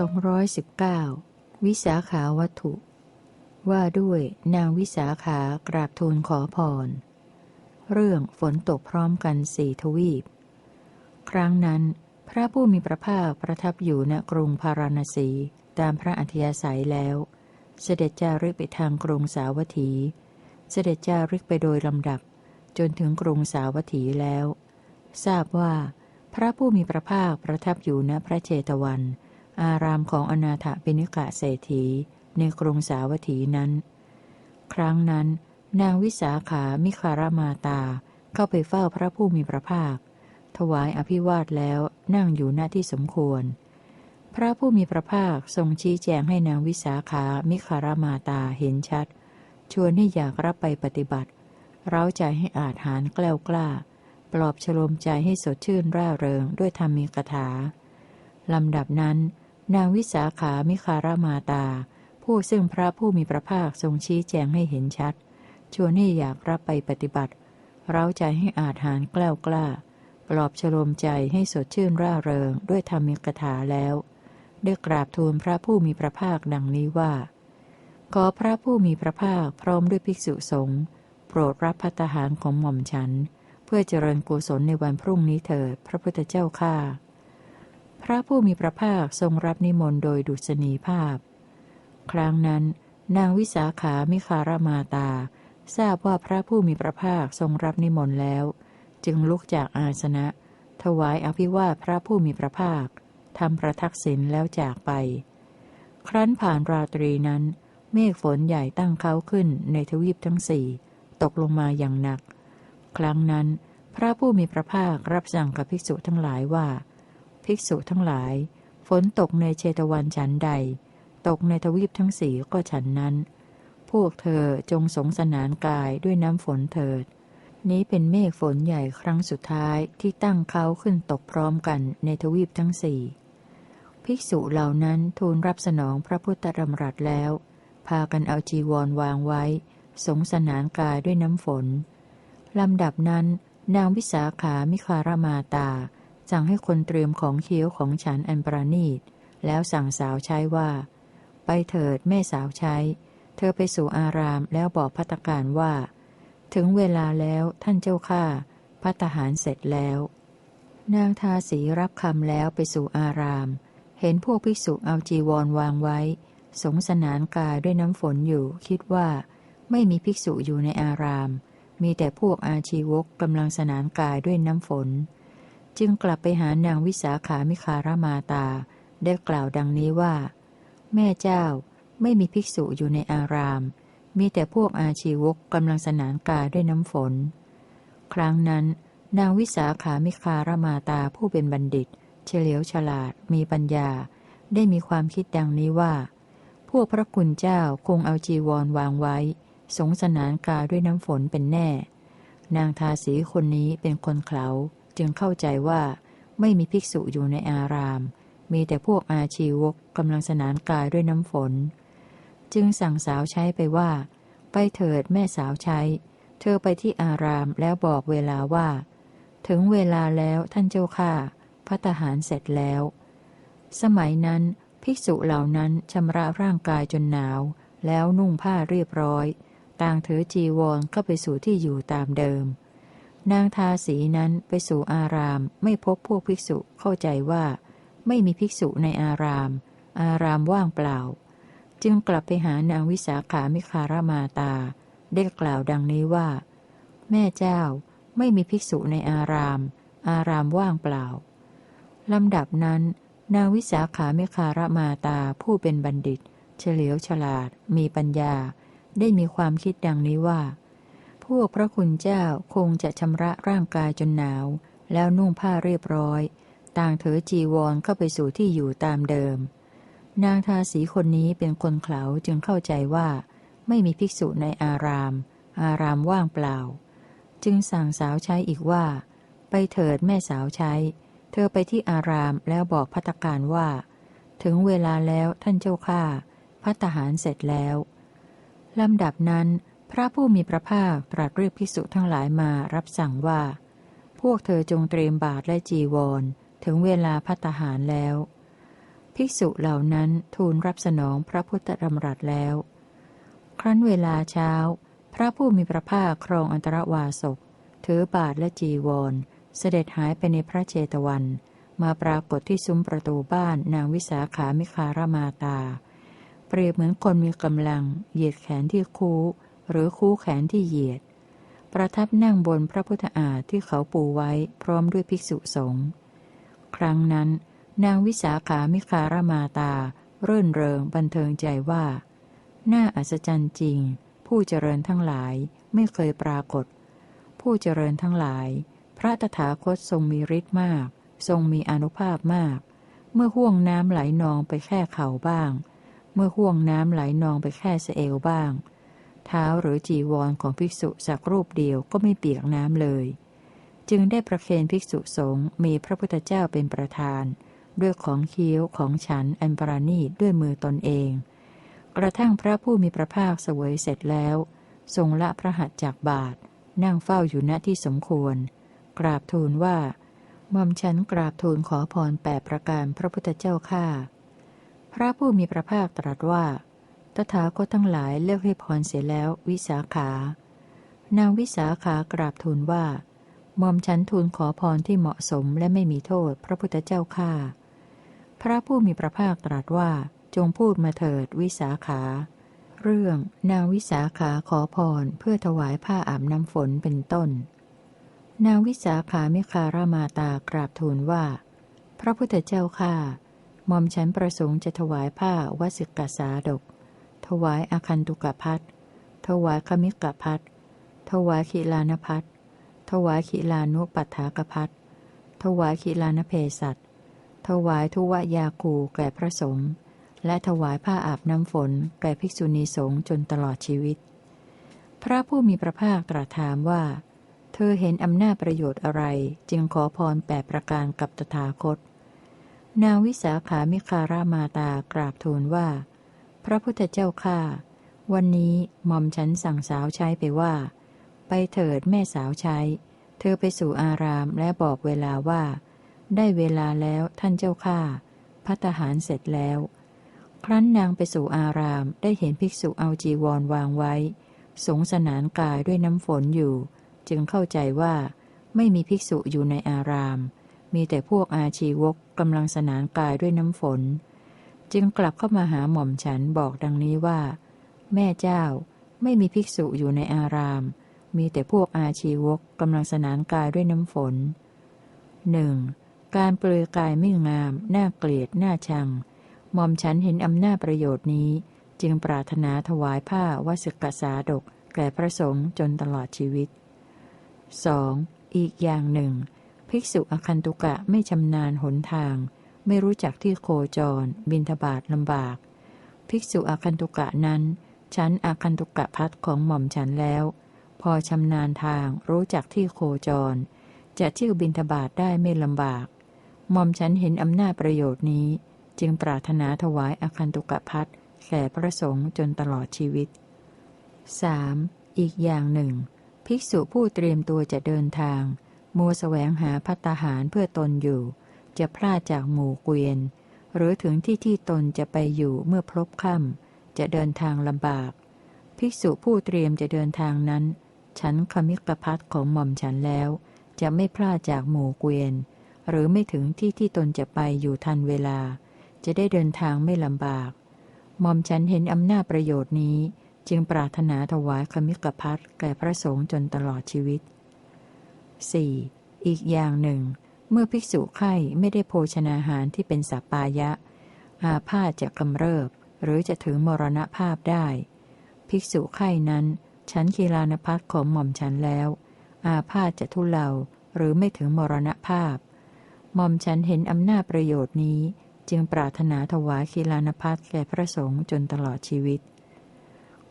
219 วิสาขาวัตถุ ว่าด้วยนางวิสาขากราบทูลขอพร เรื่องฝนตกพร้อมกันสี่ทวีป ครั้งนั้น พระผู้มีพระภาคประทับอยู่ณกรุงพาราณสีตามพระอัธยาศัยแล้ว เสด็จจาริกไปทางกรุงสาวัตถี เสด็จจาริกไปโดยลำดับ จนถึงกรุงสาวัตถีแล้ว ทราบว่า พระผู้มีพระภาคประทับอยู่ณพระเจตวัน อารามของอนาถปิณิกะเศรษฐีในกรุงสาวัตถีนั้น ครั้งนั้น นางวิสาขามิคารมาตาเข้าไปเฝ้าพระผู้มีพระภาค ถวายอภิวาทแล้วนั่งอยู่หน้าที่สมควร พระผู้มีพระภาคทรงชี้แจงให้นางวิสาขามิคารมาตาเห็นชัด ชวนให้อยากรับไปปฏิบัติ เร้าใจให้อาจหารแกล้วกล้า ปลอบฉลมใจให้สดชื่นร่าเริงด้วยธรรมีกถาลำดับนั้น นางวิสาขามิคารมาตา ผู้ซึ่งพระผู้มีพระภาคทรงชี้แจงให้เห็นชัด ชวนให้อยากรับไปปฏิบัติ เร้าใจให้อาจหารกล้ากล้า ปลอบฉลมใจให้สดชื่นร่าเริงด้วยธรรมิกถาแล้ว ได้กราบทูลพระผู้มีพระภาคดังนี้ว่า ขอพระผู้มีพระภาคพร้อมด้วยภิกษุสงฆ์โปรดรับพัตหารของหม่อมฉัน เพื่อเจริญกุศลในวันพรุ่งนี้เถิดพระพุทธเจ้าข้า พระผู้มีพระภาคทรงรับนิมนต์โดยดุษณีภาพ ครั้งนั้น นางวิสาขามิคารมาตา ทราบว่าพระผู้มีพระภาคทรงรับนิมนต์แล้ว จึงลุกจากอาสนะ ถวายอภิวาทพระผู้มีพระภาคทำประทักษิณแล้วจากไป ครั้นผ่านราตรีนั้น เมฆฝนใหญ่ตั้งเขาขึ้นในทวีปทั้งสี่ตกลงมาอย่างหนัก ครั้งนั้น พระผู้มีพระภาครับสั่งกับภิกษุทั้งหลายว่า ภิกษุทั้งหลาย ฝนตกในเชตวันฉันใด ตกในทวีปทั้งสี่ก็ฉันนั้น พวกเธอจงสงสนานกายด้วยน้ำฝนเถิด นี้เป็นเมฆฝนใหญ่ครั้งสุดท้ายที่ตั้งเขาขึ้นตกพร้อมกันในทวีปทั้งสี่ภิกษุเหล่านั้นทูลรับสนองพระพุทธธรรมรัตแล้ว พากันเอาจีวรวางไว้ สงสนานกายด้วยน้ำฝนลำดับนั้น นางวิสาขามิคารมาตา สั่งให้คนเตรียมของเคี้ยวของฉันอันประณีต แล้วสั่งสาวใช้ว่า ไปเถิดแม่สาวใช้ เธอไปสู่อารามแล้วบอกพัตการว่า ถึงเวลาแล้วท่านเจ้าข้าพัตหารเสร็จแล้ว นางทาสีรับคำแล้วไปสู่อาราม เห็นพวกภิกษุเอาจีวรวางไว้ สงสนานกายด้วยน้ำฝนอยู่ คิดว่า ไม่มีภิกษุอยู่ในอาราม มีแต่พวกอาชีวกกำลังสนานกายด้วยน้ำฝน จึงกลับไปหานางวิสาขามิคารมาตา ได้กล่าวดังนี้ว่า แม่เจ้าไม่มีภิกษุอยู่ในอาราม มีแต่พวกอาชีวกกำลังสนานกาด้วยน้ำฝน ครั้งนั้น นางวิสาขามิคารมาตาผู้เป็นบัณฑิต เฉลียวฉลาดมีปัญญา ได้มีความคิดดังนี้ว่า พวกพระคุณเจ้าคงเอาจีวรวางไว้ สงสนานกาด้วยน้ำฝนเป็นแน่ นางทาสีคนนี้เป็นคนเขา จึงเข้าใจว่าไม่มีภิกษุอยู่ในอาราม มีแต่พวกอาชีวกกำลังสนานกายด้วยน้ำฝน จึงสั่งสาวใช้ไปว่า ไปเถิดแม่สาวใช้ เธอไปที่อารามแล้วบอกเวลาว่า ถึงเวลาแล้วท่านเจ้าข้าพัตหารเสร็จแล้ว สมัยนั้นภิกษุเหล่านั้นชำระร่างกายจนหนาว แล้วนุ่งผ้าเรียบร้อย ต่างถือจีวรเข้าไปสู่ที่อยู่ตามเดิม นางทาสีนั้นไปสู่อาราม ไม่พบพวกภิกษุเข้าใจว่า ไม่มีภิกษุในอาราม อารามว่างเปล่า จึงกลับไปหานางวิสาขามิคารมาตา ได้กล่าวดังนี้ว่า แม่เจ้าไม่มีภิกษุในอาราม อารามว่างเปล่าลำดับนั้น นางวิสาขามิคารมาตาผู้เป็นบัณฑิต เฉลียวฉลาด มีปัญญา ได้มีความคิดดังนี้ว่า พวกพระคุณเจ้าคงจะชำระร่างกายจนหนาว แล้วนุ่งผ้าเรียบร้อย ต่างเถอจีวรเข้าไปสู่ที่อยู่ตามเดิม นางทาสีคนนี้เป็นคนเขาจึงเข้าใจว่า ไม่มีภิกษุในอาราม อารามว่างเปล่า จึงสั่งสาวใช้อีกว่า ไปเถิดแม่สาวใช้ เธอไปที่อารามแล้วบอกพัตการว่า ถึงเวลาแล้วท่านเจ้าข้าพัตหารเสร็จแล้วลำดับนั้น พระผู้มีพระภาคตรัสเรียกภิกษุทั้งหลายมารับสั่งว่า พวกเธอจงเตรียมบาตรและจีวร ถึงเวลาพัตหารแล้ว ภิกษุเหล่านั้นทูลรับสนองพระพุทธดำรัสแล้ว ครั้นเวลาเช้า พระผู้มีพระภาคครองอันตรวาสกถือบาทและจีวร เสด็จหายไปในพระเจตวัน มาปรากฏที่ซุ้มประตูบ้านนางวิสาขามิคารมาตา เปรียบเหมือนคนมีกำลัง เหยียดแขนที่คู หรือคู่แขนที่เหยียด ประทับนั่งบนพระพุทธอาฏที่เขาปูไว้พร้อมด้วยภิกษุสงฆ์ครั้งนั้น นางวิสาขามิคารมาตา เรื่นเริงบันเทิงใจว่า น่าอัศจรรย์จริง ผู้เจริญทั้งหลายไม่เคยปรากฏ ผู้เจริญทั้งหลาย พระตถาคตทรงมีฤทธิ์มาก ทรงมีอนุภาพมาก เมื่อห่วงน้ำไหลนองไปแค่เข่าบ้าง เมื่อห่วงน้ำไหลนองไปแค่เสเอวบ้าง เท้าหรือจีวรของภิกษุสักรูปเดียวก็ไม่เปียกน้ำเลย จึงได้ประเคนภิกษุสงฆ์มีพระพุทธเจ้าเป็นประธาน ด้วยของเคี้ยวของฉันอันปราณีด้วยมือตนเอง กระทั่งพระผู้มีพระภาคเสวยเสร็จแล้ว ทรงละพระหัตถ์จากบาท นั่งเฝ้าอยู่ณที่สมควร กราบทูลว่าหม่อมฉันกราบทูลขอพรแปดประการพระพุทธเจ้าข้าพระผู้มีพระภาคตรัสว่า ตถาคตทั้งหลายเลือกให้พรเสียแล้ววิสาขา นางวิสาขากราบทูลว่าหม่อมฉันทูลขอพรที่เหมาะสมและไม่มีโทษ พระพุทธเจ้าข้าพระผู้มีพระภาคตรัสว่าจงพูดมาเถิดวิสาขา เรื่องนางวิสาขาขอพรเพื่อถวายผ้าอาบน้ำฝนเป็นต้น นางวิสาขามิคารามาตากราบทูลว่า พระพุทธเจ้าข้าหม่อมฉันประสงค์จะถวายผ้าวสิกสาดก วายอาคันตุกพัทถวายคมิกพัทถวายขีลานพัทถวายขีลานุปัฏฐากพัทถวายขีลานเพสัตถวายทุวยาคูแก่พระสงฆ์และถวายผ้าอาบน้ำฝนแก่ภิกษุณีสงฆ์จนตลอดชีวิต พระผู้มีพระภาคตรัสถามว่า เธอเห็นอำนาจประโยชน์อะไร จึงขอพรแปดประการกับตถาคต นางวิสาขามิคารามาตากราบทูลว่า พระพุทธเจ้าข้าวันนี้หม่อมฉันสั่งสาวใช้ไปว่า ไปเถิดแม่สาวใช้ เธอไปสู่อารามและบอกเวลาว่า ได้เวลาแล้วท่านเจ้าข้าพัตหารเสร็จแล้ว ครั้นนางไปสู่อารามได้เห็นภิกษุเอาจีวรวางไว้ สงสนานกายด้วยน้ำฝนอยู่ จึงเข้าใจว่าไม่มีภิกษุอยู่ในอาราม มีแต่พวกอาชีวกกำลังสนานกายด้วยน้ำฝน จึงกลับเข้ามาหาหม่อมฉันบอกดังนี้ว่า แม่เจ้าไม่มีภิกษุอยู่ในอาราม มีแต่พวกอาชีวกกำลังสนานกายด้วยน้ำฝนหนึ่งการเปลือยกายไม่งาม น่าเกลียด น่าชัง หม่อมฉันเห็นอำนาจประโยชน์นี้ จึงปรารถนาถวายผ้าวสิกษาดก แก่พระสงฆ์จนตลอดชีวิต 2. อีกอย่างหนึ่ง ภิกษุอคันตุกะไม่ชำนาญหนทาง ไม่รู้จักที่โคจร บินทบาทลำบาก ภิกษุอคันตุกะนั้นฉันอคันตุกะพัดของหม่อมฉันแล้ว พอชำนาญทางรู้จักที่โคจร จะเที่ยวบินทบาทได้ไม่ลำบาก หม่อมฉันเห็นอำนาจประโยชน์นี้ จึงปรารถนาถวายอคันตุกะพัดแก่พระสงฆ์จนตลอดชีวิต 3. อีกอย่างหนึ่ง ภิกษุผู้เตรียมตัวจะเดินทาง มัวแสวงหาพัตหารเพื่อตนอยู่ จะพลาดจากหมู่เกวียน หรือถึงที่ที่ตนจะไปอยู่เมื่อพลบค่ำจะเดินทางลำบาก ภิกษุผู้เตรียมจะเดินทางนั้น ฉันคมิกพัดของหม่อมฉันแล้ว จะไม่พลาดจากหมู่เกวียน หรือไม่ถึงที่ที่ตนจะไปอยู่ทันเวลา จะได้เดินทางไม่ลำบาก หม่อมฉันเห็นอำนาจประโยชน์นี้ จึงปรารถนาถวายคมิกพัทแก่พระสงฆ์จนตลอดชีวิต 4. อีกอย่างหนึ่ง เมื่อภิกษุไข้ไม่ได้โภชนาหารที่เป็นสัปปายะ อาพาธจะกำเริบ หรือจะถึงมรณภาพได้ ภิกษุไข้นั้น ฉันคีลานพัทของหม่อมฉันแล้ว อาพาธจะทุเลาหรือไม่ถึงมรณภาพ หม่อมฉันเห็นอำนาจประโยชน์นี้ จึงปรารถนาถวายคีลานพัทแก่พระสงฆ์จนตลอดชีวิต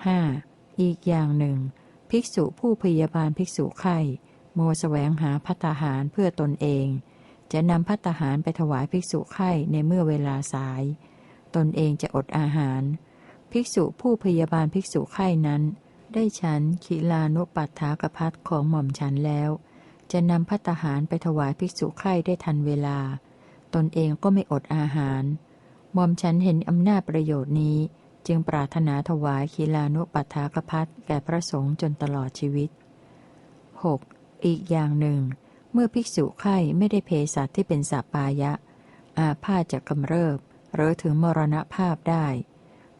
5. อีกอย่างหนึ่ง ภิกษุผู้พยาบาลภิกษุไข่ โมแสวงหาพัตหารเพื่อตนเอง จะนำพัตหารไปถวายภิกษุไข่ในเมื่อเวลาสาย ตนเองจะอดอาหาร ภิกษุผู้พยาบาลภิกษุไข่นั้น ได้ฉันขีลานุปัฏฐากพัทของหม่อมฉันแล้ว จะนำพัตหารไปถวายภิกษุไข่ได้ทันเวลา ตนเองก็ไม่อดอาหารหม่อมฉันเห็นอำนาจประโยชน์นี้ จึงปรารถนาถวายคีลานุปัฏฐากพัทแก่พระสงฆ์จนตลอดชีวิต 6. อีกอย่างหนึ่ง เมื่อภิกษุไข้ไม่ได้เพสัตที่เป็นสัปายะ อาพาธจะกำเริบ หรือถึงมรณภาพได้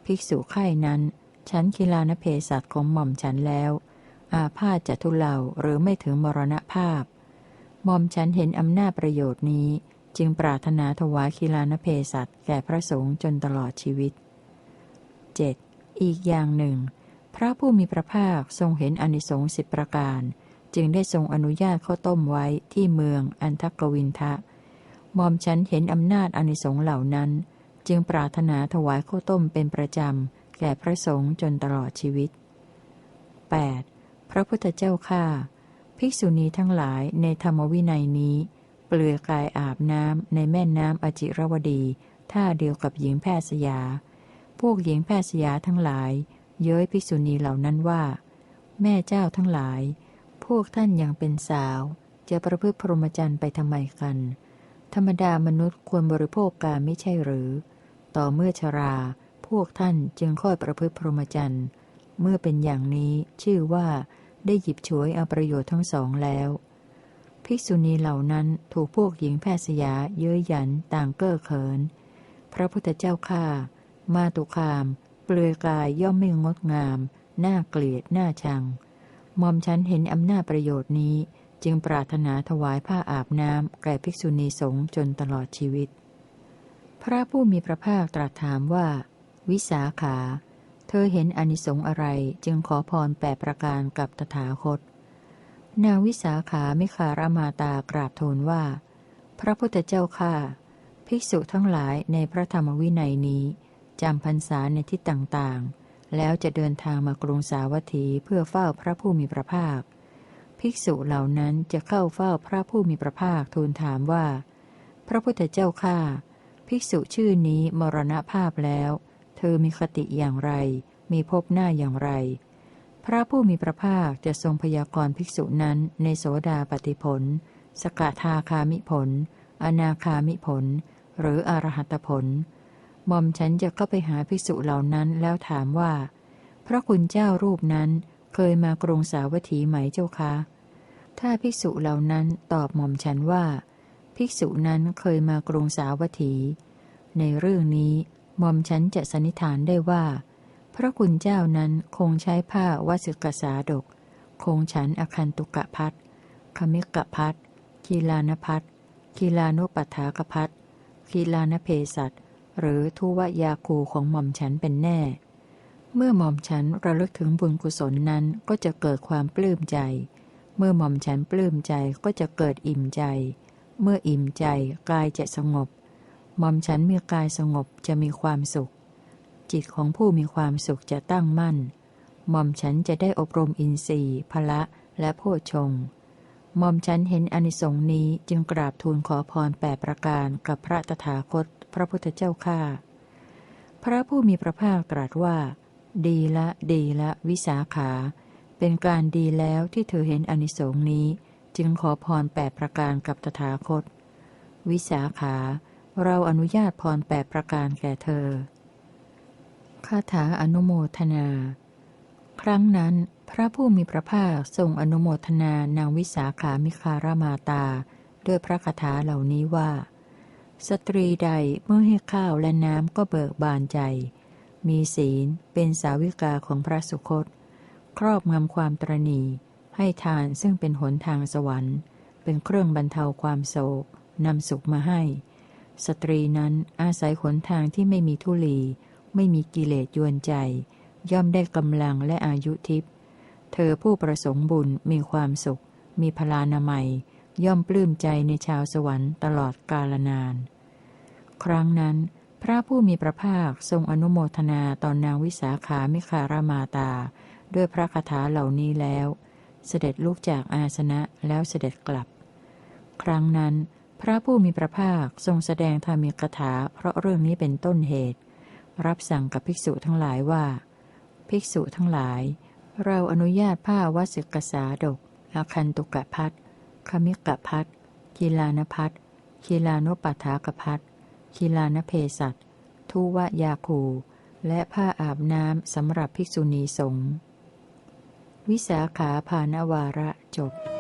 ภิกษุไข้นั้น ฉันคีลานเพสัตของหม่อมฉันแล้ว อาพาธจะทุเลาหรือไม่ถึงมรณภาพหม่อมฉันเห็นอำนาจประโยชน์นี้ จึงปรารถนาถวายคีลานเพสัตแก่พระสงฆ์จนตลอดชีวิต 7. อีกอย่างหนึ่ง พระผู้มีพระภาคทรงเห็นอนิสงส์สิบประการ จึงได้ทรงอนุญาตข้าวต้มไว้ที่เมืองอันทกวินทะหม่อมฉันเห็นอำนาจอนิสงส์เหล่านั้น จึงปรารถนาถวายข้าวต้มเป็นประจำ แก่พระสงฆ์จนตลอดชีวิต 8. พระพุทธเจ้าข้าภิกษุณีทั้งหลายในธรรมวินัยนี้ เปลือยกายอาบน้ำในแม่น้ำอจิรวดีท่าเดียวกับหญิงแพทย์สยา พวกหญิงแพทย์สยาทั้งหลาย เย้ยภิกษุณีเหล่านั้นว่า แม่เจ้าทั้งหลาย พวกท่านยังเป็นสาว จะประพฤติพรหมจรรย์ไปทำไมกัน ธรรมดามนุษย์ควรบริโภคกาไม่ใช่หรือ ต่อเมื่อชรา พวกท่านจึงค่อยประพฤติพรหมจรรย์ เมื่อเป็นอย่างนี้ชื่อว่าได้หยิบฉวยเอาประโยชน์ทั้งสองแล้ว ภิกษุณีเหล่านั้นถูกพวกหญิงแพทย์สยาเย้ยหยันต่างเก้อเขิน พระพุทธเจ้าข้ามาตุคาม เปลือยกายย่อมไม่งดงาม น่าเกลียด น่าชัง มอมฉันเห็นอำนาจประโยชน์นี้ จึงปรารถนาถวายผ้าอาบน้ำแก่ภิกษุณีสงฆ์จนตลอดชีวิต พระผู้มีพระภาคตรัสถามว่า วิสาขา เธอเห็นอนิสงส์อะไรจึงขอพรแปดประการกับตถาคต นางวิสาขาไม่คารมาตากราบทูลว่า พระพุทธเจ้าข้าภิกษุทั้งหลายในพระธรรมวินัยนี้จำพรรษาในที่ต่างๆ แล้วจะเดินทางมากรุงสาวัตถีเพื่อเฝ้าพระผู้มีพระภาค ภิกษุเหล่านั้นจะเข้าเฝ้าพระผู้มีพระภาคทูลถามว่า พระพุทธเจ้าข้าภิกษุชื่อนี้มรณภาพแล้ว เธอมีคติอย่างไร มีภพหน้าอย่างไร พระผู้มีพระภาคจะทรงพยากรณ์ภิกษุนั้นในโสดาปฏิผล สกทาคามิผล อนาคามิผล หรืออรหัตผล หม่อมฉันจะเข้าไปหาภิกษุเหล่านั้นแล้วถามว่า พระคุณเจ้ารูปนั้นเคยมากรุงสาวัตถีไหมเจ้าคะ ถ้าภิกษุเหล่านั้นตอบหม่อมฉันว่า ภิกษุนั้นเคยมากรุงสาวัตถี ในเรื่องนี้หม่อมฉันจะสันนิษฐานได้ว่า พระคุณเจ้านั้นคงใช้ผ้าวสุกษาดก คงฉันอคันตุกะพัดคมิกะพัดกีลานพัดกีลานุปัฏฐากพัดกีลานเพสัต หรือทุวยาคูของหม่อมฉันเป็นแน่ เมื่อหม่อมฉันระลึกถึงบุญกุศลนั้นก็จะเกิดความปลื้มใจ เมื่อหม่อมฉันปลื้มใจก็จะเกิดอิ่มใจ เมื่ออิ่มใจกายจะสงบ หม่อมฉันมีกายสงบจะมีความสุข จิตของผู้มีความสุขจะตั้งมั่น หม่อมฉันจะได้อบรมอินทรีย์พละและโพชงห ม่อมฉันเห็นอนิสงส์นี้จึงกราบทูลขอพรแปประการกับพระตถาคต พระพุทธเจ้าข้าพระผู้มีพระภาคตรัสว่า ดีละดีละวิสาขา เป็นการดีแล้วที่เธอเห็นอนิสงส์นี้ จึงขอพรแปดประการกับตถาคต วิสาขา เราอนุญาตพรแปดประการแก่เธอคาถาอนุโมทนา ครั้งนั้น พระผู้มีพระภาคทรงอนุโมทนานางวิสาขามิคารามาตา ด้วยพระคาถาเหล่านี้ว่า สตรีใดเมื่อให้ข้าวและน้ำก็เบิกบานใจ มีศีลเป็นสาวิกาของพระสุคต ครอบงำความตรณีให้ทานซึ่งเป็นหนทางสวรรค์ เป็นเครื่องบรรเทาความโศกนำสุขมาให้ สตรีนั้นอาศัยหนทางที่ไม่มีทุลี ไม่มีกิเลสยวนใจ ย่อมได้กำลังและอายุทิพย์ เธอผู้ประสงค์บุญมีความสุข มีพลานามัย ย่อมปลื้มใจในชาวสวรรค์ตลอดกาลนาน ครั้งนั้น พระผู้มีพระภาคทรงอนุโมทนาตอนนางวิสาขามิคารามาตา ด้วยพระคาถาเหล่านี้แล้ว เสด็จลุกจากอาสนะแล้วเสด็จกลับ ครั้งนั้น พระผู้มีพระภาคทรงแสดงธรรมีคาถาเพราะเรื่องนี้เป็นต้นเหตุ รับสั่งกับภิกษุทั้งหลายว่า ภิกษุทั้งหลาย เราอนุญาตผ้าวสิกษาดก อาคันตุกะพัทคมิกะพัทกีลานพัทกีลานุปัฏฐากพัทคีลานเพสัตทุวยาคู และผ้าอาบน้ำสำหรับภิกษุณีสงฆ์วิสาขาภานวาระจบ